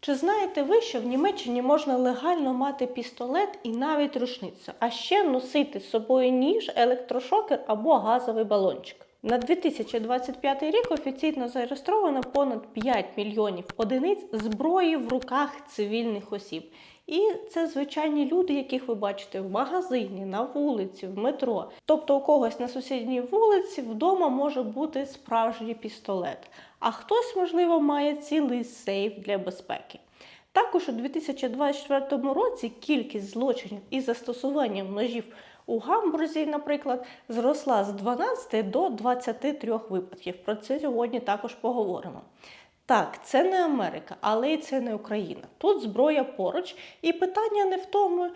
Чи знаєте ви, що в Німеччині можна легально мати пістолет і навіть рушницю, а ще носити з собою ніж, електрошокер або газовий балончик? На 2025 рік офіційно зареєстровано понад 5 мільйонів одиниць зброї в руках цивільних осіб. І це звичайні люди, яких ви бачите в магазині, на вулиці, в метро. Тобто у когось на сусідній вулиці вдома може бути справжній пістолет, а хтось, можливо, має цілий сейф для безпеки. Також у 2024 році кількість злочинів із застосуванням ножів у Гамбурзі, наприклад, зросла з 12 до 23 випадків. Про це сьогодні також поговоримо. Так, це не Америка, але і це не Україна. Тут зброя поруч, і питання не в тому,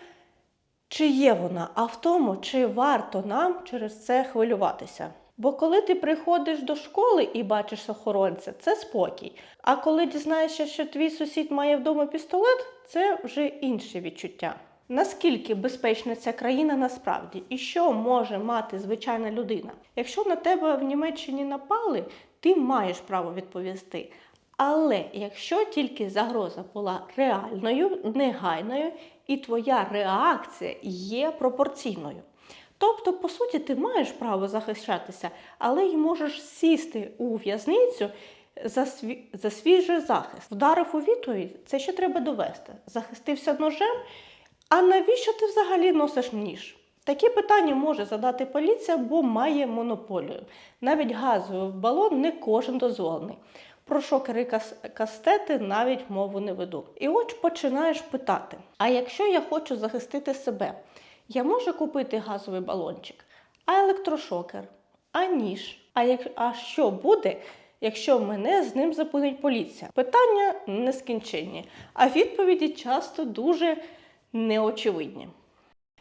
чи є вона, а в тому, чи варто нам через це хвилюватися. Бо коли ти приходиш до школи і бачиш охоронця, це спокій. А коли дізнаєшся, що твій сусід має вдома пістолет, це вже інше відчуття. Наскільки безпечна ця країна насправді, і що може мати звичайна людина? Якщо на тебе в Німеччині напали, ти маєш право відповісти. Але якщо тільки загроза була реальною, негайною, і твоя реакція є пропорційною. Тобто, по суті, ти маєш право захищатися, але й можеш сісти у в'язницю за свій, за свій же захист. Вдарив у відповідь, це ще треба довести. Захистився ножем. А навіщо ти взагалі носиш ніж? Такі питання може задати поліція, бо має монополію. Навіть газовий балон не кожен дозволений. Про шокери кастети навіть мову не веду. І от починаєш питати: а якщо я хочу захистити себе, я можу купити газовий балончик, а електрошокер, а ніж? А, як, а що буде, якщо мене з ним зупинить поліція? Питання нескінченні, а відповіді часто дуже неочевидні.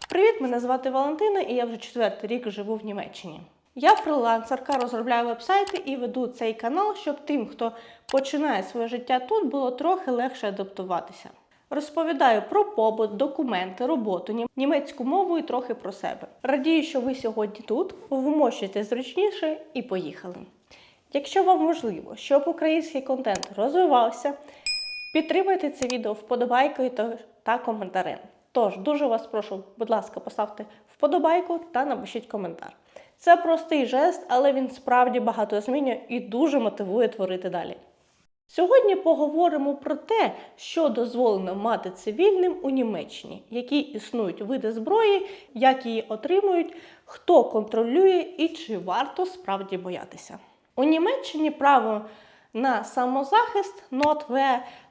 Привіт, мене звати Валентина, і я вже четвертий рік живу в Німеччині. Я фрилансерка, розробляю вебсайти і веду цей канал, щоб тим, хто починає своє життя тут, було трохи легше адаптуватися. Розповідаю про побут, документи, роботу, німецьку мову і трохи про себе. Радію, що ви сьогодні тут, вмощуйте зручніше і поїхали. Якщо вам важливо, щоб український контент розвивався, підтримайте це відео вподобайкою та коментарем. Тож дуже вас прошу, будь ласка, поставте вподобайку та напишіть коментар. Це простий жест, але він справді багато змінює і дуже мотивує творити далі. Сьогодні поговоримо про те, що дозволено мати цивільним у Німеччині, які існують види зброї, як її отримують, хто контролює і чи варто справді боятися. У Німеччині право на самозахист НОТВ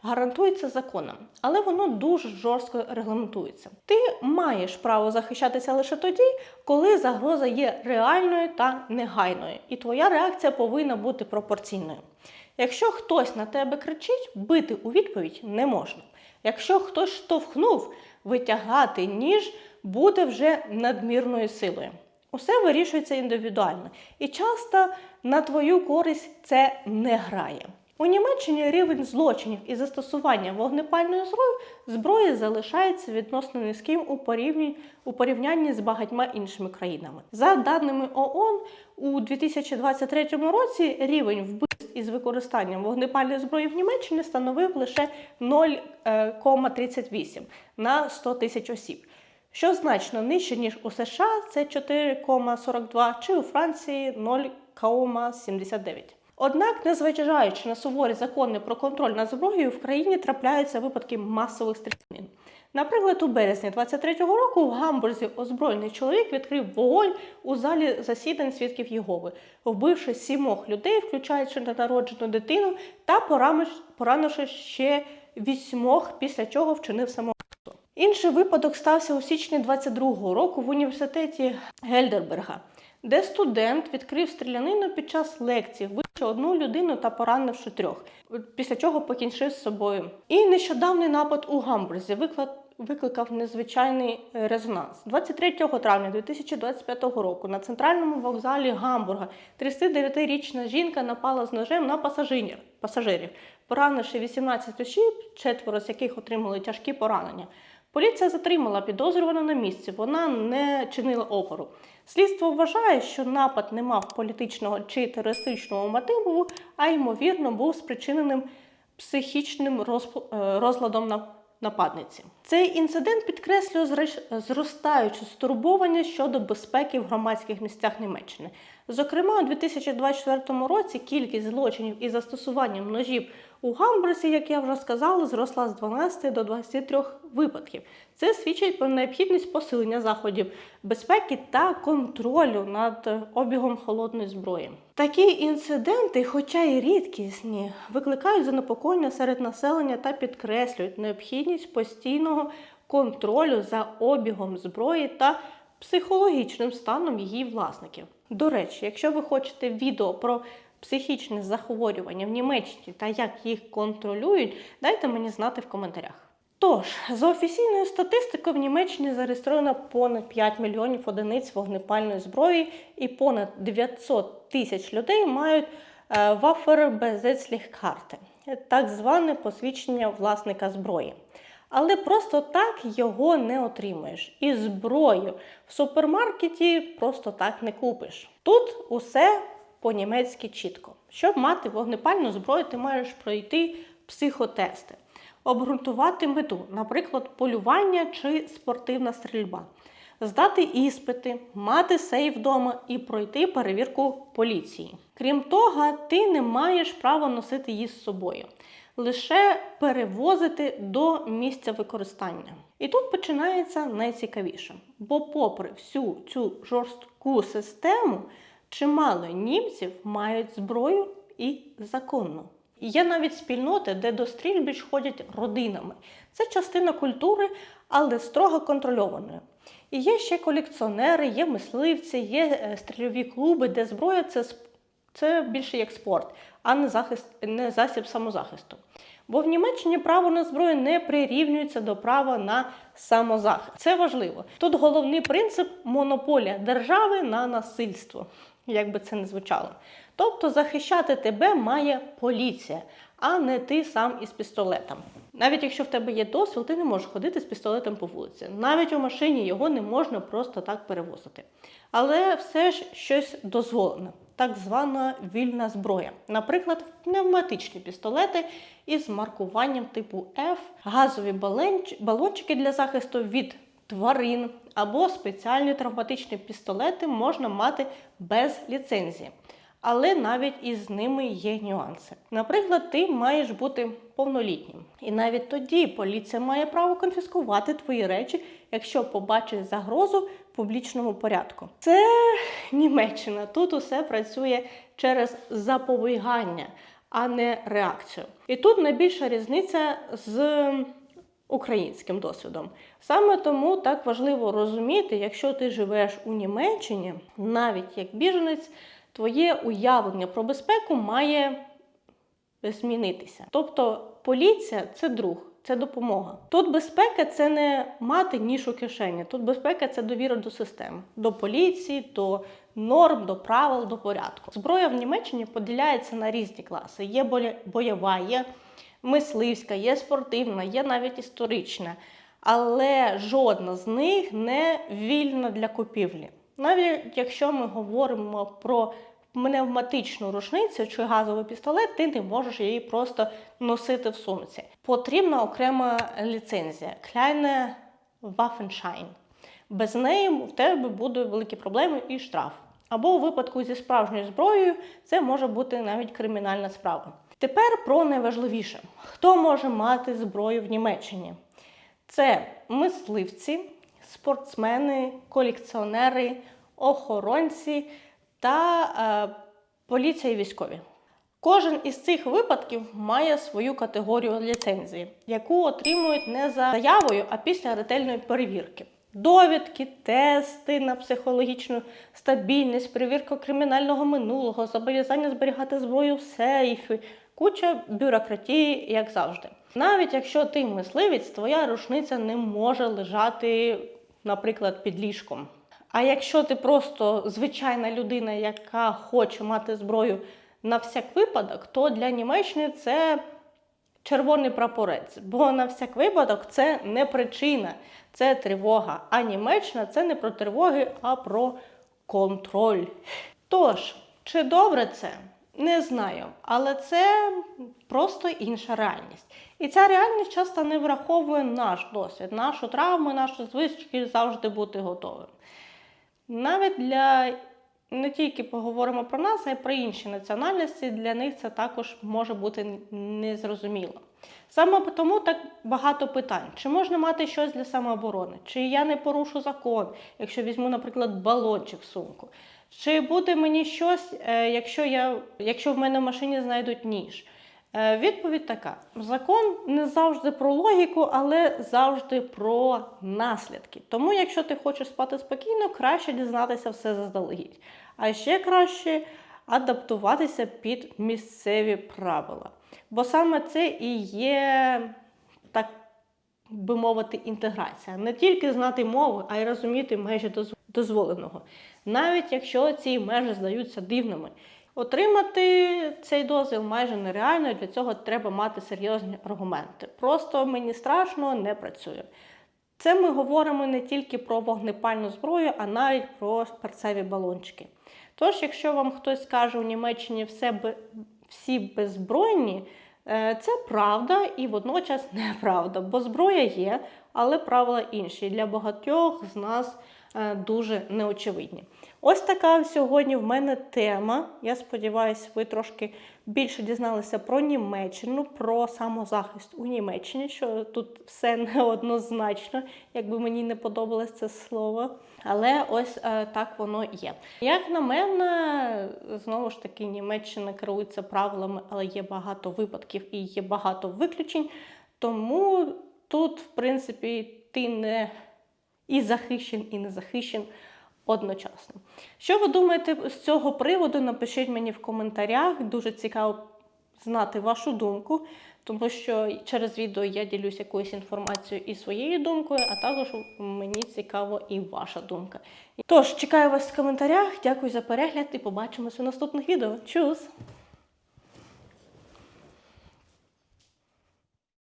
гарантується законом, але воно дуже жорстко регламентується. Ти маєш право захищатися лише тоді, коли загроза є реальною та негайною, і твоя реакція повинна бути пропорційною. Якщо хтось на тебе кричить, бити у відповідь не можна. Якщо хтось штовхнув, витягати ніж буде вже надмірною силою. Усе вирішується індивідуально, і часто на твою користь це не грає. У Німеччині рівень злочинів і застосування вогнепальної зброї, зброї залишається відносно низьким у порівнянні, у порівнянні з багатьма іншими країнами. За даними ООН, у 2023 році рівень вбивств із використанням вогнепальної зброї в Німеччині становив лише 0,38 на 100 тисяч осіб що значно нижче, ніж у США, це 4,42, чи у Франції 0,79. Однак, незважаючи на суворі закони про контроль над зброєю, в країні трапляються випадки масових стрілянин. Наприклад, у березні 23-го року в Гамбурзі озброєний чоловік відкрив вогонь у залі засідань свідків Єгови, вбивши сімох людей, включаючи ненароджену дитину, та поранивши ще вісьмох, після чого вчинив самогубство. Інший випадок стався у січні 22-го року в університеті Гельдерберга, де студент відкрив стрілянину під час лекції, вбивши одну людину та поранивши трьох, після чого покінчив з собою. І нещодавний напад у Гамбурзі виклад- викликав незвичайний резонанс. 23 травня 2025 року на центральному вокзалі Гамбурга 39-річна жінка напала з ножем на пасажирів, пасажирів поранивши 18 осіб, четверо з яких отримали тяжкі поранення. Поліція затримала підозрювану на місці, вона не чинила опору. Слідство вважає, що напад не мав політичного чи терористичного мотиву, а ймовірно був спричиненим психічним е, розладом на нападниці. Цей інцидент підкреслює зростаючу стурбованість щодо безпеки в громадських місцях Німеччини. Зокрема, у 2024 році кількість злочинів із застосуванням ножів у Гамбурзі, як я вже сказала, зросла з 12 до 23 випадків. Це свідчить про необхідність посилення заходів безпеки та контролю над е, обігом холодної зброї. Такі інциденти, хоча й рідкісні, викликають занепокоєння серед населення та підкреслюють необхідність постійного контролю за обігом зброї та психологічним станом її власників. До речі, якщо ви хочете відео про психічні захворювання в Німеччині та як їх контролюють, дайте мені знати в коментарях. Тож, за офіційною статистикою, в Німеччині зареєстровано понад 5 мільйонів одиниць вогнепальної зброї і понад 900 тисяч людей мають е, Waffenbesitzlichkarte, так зване посвідчення власника зброї. Але просто так його не отримуєш. І зброю в супермаркеті просто так не купиш. Тут усе по-німецьки чітко. Щоб мати вогнепальну зброю, ти маєш пройти психотести, обґрунтувати мету, наприклад, полювання чи спортивна стрільба, здати іспити, мати сейф вдома і пройти перевірку поліції. Крім того, ти не маєш права носити її з собою. Лише перевозити до місця використання. І тут починається найцікавіше. Бо, попри всю цю жорстку систему, чимало німців мають зброю і законну. Є навіть спільноти, де до стрільбищ ходять родинами. Це частина культури, але строго контрольованої. І є ще колекціонери, є мисливці, є е, стрільові клуби, де зброя це, це більше як спорт, а не, захист, не засіб самозахисту. Бо в Німеччині право на зброю не прирівнюється до права на самозахист. Це важливо. Тут головний принцип монополія держави на насильство, як би це не звучало. Тобто захищати тебе має поліція, а не ти сам із пістолетом. Навіть якщо в тебе є дозвіл, ти не можеш ходити з пістолетом по вулиці. Навіть у машині його не можна просто так перевозити. Але все ж щось дозволено, так звана вільна зброя. Наприклад, пневматичні пістолети із маркуванням типу F, газові балончики для захисту від тварин або спеціальні травматичні пістолети можна мати без ліцензії. Але навіть із ними є нюанси. Наприклад, ти маєш бути повнолітнім, і навіть тоді поліція має право конфіскувати твої речі, якщо побачить загрозу публічному порядку. Це Німеччина. Тут усе працює через запобігання, а не реакцію. І тут найбільша різниця з українським досвідом. Саме тому так важливо розуміти, якщо ти живеш у Німеччині, навіть як біженець, твоє уявлення про безпеку має змінитися. Тобто поліція це друг. Це допомога. Тут безпека це не мати ніж у кишені. Тут безпека це довіра до систем, до поліції, до норм, до правил, до порядку. Зброя в Німеччині поділяється на різні класи. Є бойова, є мисливська, є спортивна, є навіть історична. Але жодна з них не вільна для купівлі. Навіть якщо ми говоримо про пневматичну рушницю чи газовий пістолет, ти не можеш її просто носити в сумці. Потрібна окрема ліцензія Kleine Waffenschein. Без неї в тебе будуть великі проблеми і штраф. Або у випадку зі справжньою зброєю це може бути навіть кримінальна справа. Тепер про найважливіше: хто може мати зброю в Німеччині? Це мисливці, спортсмени, колекціонери, охоронці та е, поліція і військові. Кожен із цих випадків має свою категорію ліцензії, яку отримують не за заявою, а після ретельної перевірки. Довідки, тести на психологічну стабільність, перевірка кримінального минулого, зобов'язання зберігати зброю в сейфі, куча бюрократії, як завжди. Навіть якщо ти мисливець, твоя рушниця не може лежати, наприклад, під ліжком. А якщо ти просто звичайна людина, яка хоче мати зброю на всяк випадок, то для Німеччини це червоний прапорець. Бо на всяк випадок це не причина, це тривога. А Німеччина це не про тривоги, а про контроль. Тож, чи добре це? Не знаю, але це просто інша реальність. І ця реальність часто не враховує наш досвід, нашу травму, нашу звички завжди бути готовим. Навіть для не тільки поговоримо про нас, а й про інші національності, для них це також може бути незрозуміло. Саме тому так багато питань: чи можна мати щось для самооборони, чи я не порушу закон, якщо візьму, наприклад, балончик в сумку. Чи буде мені щось, е, якщо, я, якщо в мене в машині знайдуть ніж? Е, Відповідь така: закон не завжди про логіку, але завжди про наслідки. Тому, якщо ти хочеш спати спокійно, краще дізнатися все заздалегідь. А ще краще адаптуватися під місцеві правила. Бо саме це і є, так би мовити, інтеграція. Не тільки знати мови, а й розуміти межі дозволеного. Навіть якщо ці межі здаються дивними. Отримати цей дозвіл майже нереально, і для цього треба мати серйозні аргументи. Просто мені страшно не працює. Це ми говоримо не тільки про вогнепальну зброю, а навіть про перцеві балончики. Тож, якщо вам хтось скаже у Німеччині все всі беззбройні, е, це правда і водночас неправда, бо зброя є, але правила інші. Для багатьох з нас е, дуже неочевидні. Ось така сьогодні в мене тема. Я сподіваюся, ви трошки більше дізналися про Німеччину, про самозахист у Німеччині, що тут все неоднозначно, якби мені не подобалось це слово. Але ось е, так воно є. Як на мене, знову ж таки, Німеччина керується правилами, але є багато випадків і є багато виключень. Тому тут, в принципі, ти не і захищен, і не захищен одночасно. Що ви думаєте з цього приводу? Напишіть мені в коментарях. Дуже цікаво знати вашу думку, тому що через відео я ділюсь якоюсь інформацією і своєю думкою, а також мені цікаво і ваша думка. Тож, чекаю вас в коментарях. Дякую за перегляд і побачимося в наступних відео. Чус!